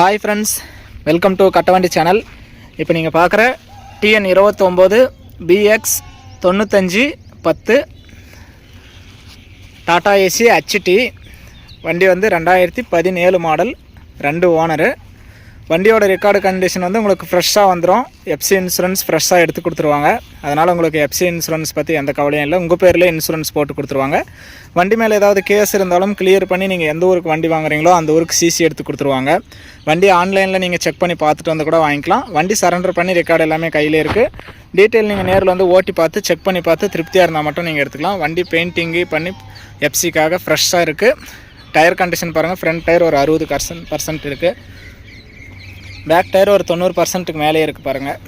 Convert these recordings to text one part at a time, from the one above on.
Hi friends welcome to Kattavandi channel இப்போ நீங்கள் பார்க்குற டிஎன் இருபத்தொம்போது பிஎக்ஸ் தொண்ணூத்தஞ்சு பத்து டாடா ஏசி ஹச்டி வண்டி வந்து ரெண்டாயிரத்தி பதினேழு மாடல் ரெண்டு ஓனரு வண்டியோட ரெக்கார்டு கண்டிஷன் வந்து உங்களுக்கு ஃப்ரெஷ்ஷாக வந்துடும் எஃப்சி இன்சூரன்ஸ் ஃப்ரெஷ்ஷாக எடுத்து கொடுத்துருவாங்க. அதனால் உங்களுக்கு எஃப்சி இன்சூரன்ஸ் பற்றி எந்த கவலையும் இல்லை. உங்கள் பேரில் இன்சூரன்ஸ் போட்டு கொடுத்துருவாங்க. வண்டி மேலே ஏதாவது கேஸ் இருந்தாலும் கிளியர் பண்ணி நீங்கள் எந்த ஊருக்கு வண்டி வாங்குறீங்களோ அந்த ஊருக்கு சிசி எடுத்து கொடுத்துருவாங்க. வண்டி ஆன்லைனில் நீங்கள் செக் பண்ணி பார்த்துட்டு வந்து கூட வாங்கிக்கலாம். வண்டி சரண்டர் பண்ணி ரெக்கார்டு எல்லாமே கையில் இருக்குது டீட்டெயில் நீங்கள் நேரில் வந்து ஓட்டி பார்த்து செக் பண்ணி பார்த்து திருப்தியாக இருந்தால் மட்டும் நீங்கள் எடுத்துக்கலாம். வண்டி பெயிண்டிங்கு பண்ணி எஃப்சிக்காக ஃப்ரெஷ்ஷாக இருக்குது டயர் கண்டிஷன் பாருங்கள் ஃப்ரண்ட் டயர் ஒரு அறுபது பர்சன்ட் பர்சன்ட் இருக்குது பேக் டயர் ஒரு தொண்ணூறு பர்சன்ட்டுக்கு மேலே இருக்குது பாருங்கள்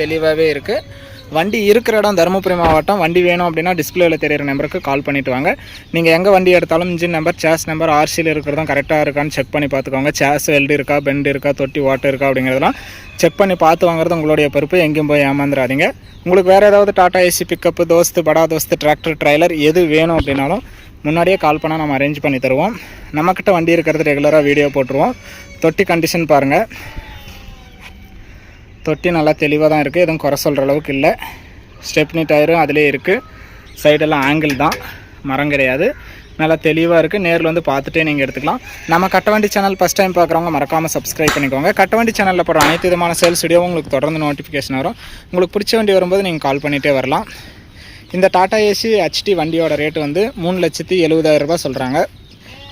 தெளிவாகவே இருக்குது வண்டி இருக்கிற இடம் தருமபுரி மாவட்டம். வண்டி வேணும் அப்படின்னா டிஸ்பிளேவில் தெரியிற நம்பருக்கு கால் பண்ணிட்டு வாங்க. நீங்கள் எங்கே வண்டி எடுத்தாலும் இன்ஜின் நம்பர் சேஸ் நம்பர் ஆர்சியில் இருக்கிறதும் கரெக்டாக இருக்கான்னு செக் பண்ணி பார்த்துக்கோங்க. சேஸ் வெல்டு இருக்கா பெண்ட் இருக்கா தொட்டி வாட்டர் இருக்கா அப்படிங்கிறதெல்லாம் செக் பண்ணி பார்த்து வாங்குறது உங்களுடைய பொறுப்பு. எங்கேயும் போய் ஏமாந்துடாதீங்க. உங்களுக்கு வேறு ஏதாவது டாடா ஏசி பிக்கப்பு தோஸ்து படா தோஸ்து டிராக்டர் ட்ரைலர் எது வேணும் அப்படின்னாலும் முன்னாடியே கால் பண்ணால் நம்ம அரேஞ்ச் பண்ணி தருவோம். நம்மக்கிட்ட வண்டி இருக்கிறது ரெகுலராக வீடியோ போட்டுருவோம். தொட்டி கண்டிஷன் பாருங்கள் தொட்டி நல்லா தெளிவாக தான் இருக்குது எதுவும் குறை சொல்கிற அளவுக்கு இல்லை. ஸ்டெப்னி டயரும் அதிலே இருக்குது சைடெல்லாம் ஆங்கிள் தான். மரம் கிடையாது. நல்லா தெளிவாக இருக்குது நேரில் வந்து பார்த்துட்டே நீங்கள் எடுத்துக்கலாம். நம்ம கட்டவண்டி சேனல் ஃபஸ்ட் டைம் பார்க்குறவங்க மறக்காமல் சப்ஸ்கிரைப் பண்ணிக்கோங்க. கட்டவண்டி சேனலில் போகிற அனைத்து விதமான சேல்ஸ் வீடியோவும் உங்களுக்கு தொடர்ந்து நோட்டிஃபிகேஷன் வரும். உங்களுக்கு பிடிச்ச வண்டி வரும்போது நீங்கள் கால் பண்ணிகிட்டே வரலாம். இந்த டாடா ஏசி ஹெச்டி வண்டியோட ரேட்டு வந்து மூணு லட்சத்தி எழுபதாயிரம் ரூபாய் சொல்கிறாங்க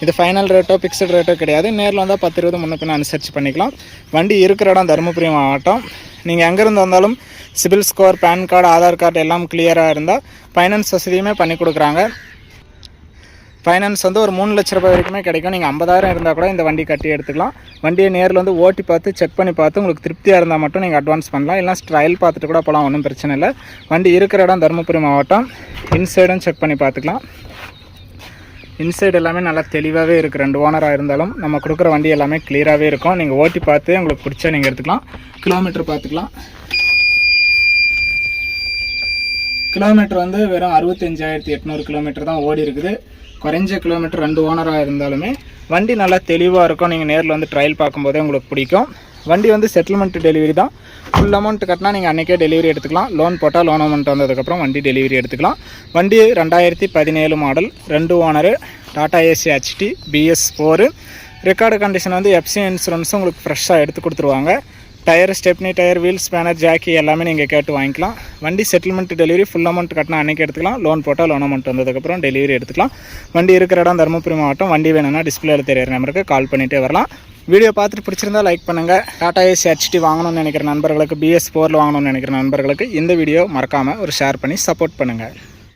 இது ஃபைனல் ரேட்டோ ஃபிக்ஸ்டு ரேட்டோ கிடையாது. நேரில் வந்தால் பத்து இருபது முன்ன பின்ன அனுசரித்து பண்ணிக்கலாம். வண்டி இருக்கிற இடம் தருமபுரி மாவட்டம். நீங்கள் எங்கேருந்து வந்தாலும் CIBIL score PAN card Aadhaar card எல்லாம் கிளியராக இருந்தால் ஃபைனான்ஸ் வசதியுமே பண்ணி கொடுக்குறாங்க. ஃபைனான்ஸ் வந்து ஒரு மூணு லட்ச ரூபாய் வரைக்குமே கிடைக்கும். நீங்கள் ஐம்பதாயிரம் இருந்தால் கூட இந்த வண்டி கட்டி எடுத்துக்கலாம். வண்டியை நேரில் வந்து ஓட்டி பார்த்து செக் பண்ணி பார்த்து உங்களுக்கு திருப்தியாக இருந்தால் மட்டும் நீங்கள் அட்வான்ஸ் பண்ணலாம். இல்லை ட்ரையல் பார்த்துட்டு கூட போகலாம் ஒன்றும் பிரச்சனை இல்லை. வண்டி இருக்கிற இடம் தருமபுரி மாவட்டம். இன்சைடும் செக் பண்ணி பார்த்துக்கலாம். இன்சைடு எல்லாமே நல்லா தெளிவாகவே இருக்குது ரெண்டு ஓனராக இருந்தாலும் நம்ம கொடுக்குற வண்டி எல்லாமே கிளியராகவே இருக்கும். நீங்கள் ஓட்டி பார்த்து உங்களுக்கு பிடிச்சா நீங்கள் எடுத்துக்கலாம். கிலோமீட்டர் பார்த்துக்கலாம். கிலோமீட்டர் வந்து வெறும் அறுபத்தஞ்சாயிரத்தி எட்நூறு கிலோமீட்டர் தான் ஓடி இருக்குது. குறைஞ்ச கிலோமீட்டர் ரெண்டு ஓனராக இருந்தாலுமே வண்டி நல்லா தெளிவாக இருக்கும். நீங்கள் நேரில் வந்து ட்ரையல் பார்க்கும்போதே உங்களுக்கு பிடிக்கும். வண்டி வந்து செட்டில்மெண்ட் டெலிவரி தான். ஃபுல் அமௌண்ட் கட்டினா நீங்கள் அன்றைக்கே டெலிவரி எடுத்துக்கலாம். லோன் போட்டால் லோன் அமௌண்ட் வந்ததுக்கப்புறம் வண்டி டெலிவரி எடுத்துக்கலாம். வண்டி ரெண்டாயிரத்தி பதினேழு மாடல் ரெண்டு owner Tata AC HT BS four record condition வந்து எஃப்சி இன்சூரன்ஸும் உங்களுக்கு ஃப்ரெஷ்ஷாக எடுத்து கொடுத்துருவாங்க. Tyre stepney tyre wheel spanner Jackie எல்லாமே நீங்கள் கேட்டு வாங்கிக்கலாம். வண்டி செட்டில்மெண்ட் டெலிவரி ஃபுல் அமௌண்ட் கட்டினா அன்றைக்கி எடுத்துக்கலாம். லோன் போட்டால் லோன் அமௌண்ட் வந்ததுக்கப்புறம் டெலிவரி எடுத்துக்கலாம். வண்டி இருக்கிற இடம் தருமபுரி மாவட்டம். வண்டி வேணும்னா டிஸ்பிளேயில் தெரியிற நம்பருக்கு கால் பண்ணிகிட்டே வரலாம். வீடியோ பார்த்துட்டு பிடிச்சிருந்தா லைக் பண்ணுங்கள் டாடா ஏசி ஹெச்டி வாங்கணும்னு நினைக்கிற நண்பர்களுக்கு பிஎஸ் ஃபோரில் வாங்கணும்னு நினைக்கிற நண்பர்களுக்கு இந்த வீடியோ மறக்காமல் ஒரு ஷேர் பண்ணி சப்போர்ட் பண்ணுங்கள்